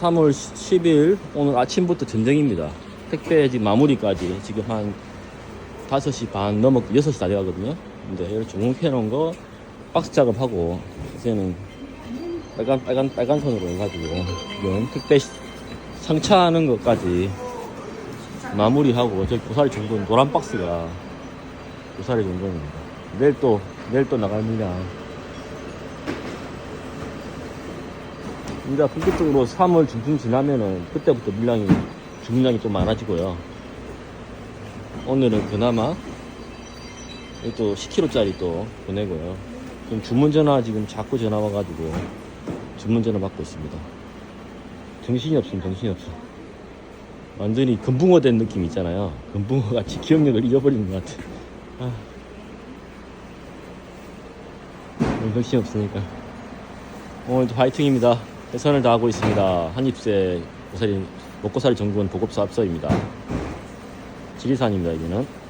3월 10일 오늘 아침부터 전쟁입니다. 택배 지금 마무리까지 지금 한 5시 반 넘어 6시 다 돼가거든요. 근데 이렇게 종목해 놓은 거 박스 작업하고 이제는 빨간 빨간 빨간 선으로 해가지고 지금 택배 시- 상차하는 것까지 마무리하고 저기 고사리 정돈 노란 박스가 고사리 정돈입니다. 내일 또 내일 또 나갑니다. 이제 본격적으로 3월 중순 지나면은 그때부터 물량이 주문량이 좀 많아지고요. 오늘은 그나마 이또 10kg짜리 또 보내고요. 지금 주문 전화 지금 자꾸 전화 와가지고 주문 전화 받고 있습니다. 정신이 없으면 정신이 없어. 완전히 금붕어 된 느낌 있잖아요. 금붕어 같이 기억력을 잃어버리는 것 같아. 아. 정신이 없으니까. 오늘도 파이팅입니다. 최선을 다하고 있습니다. 한입새 고사리, 먹고살이 정군 보급소 앞서입니다. 지리산입니다, 여기는.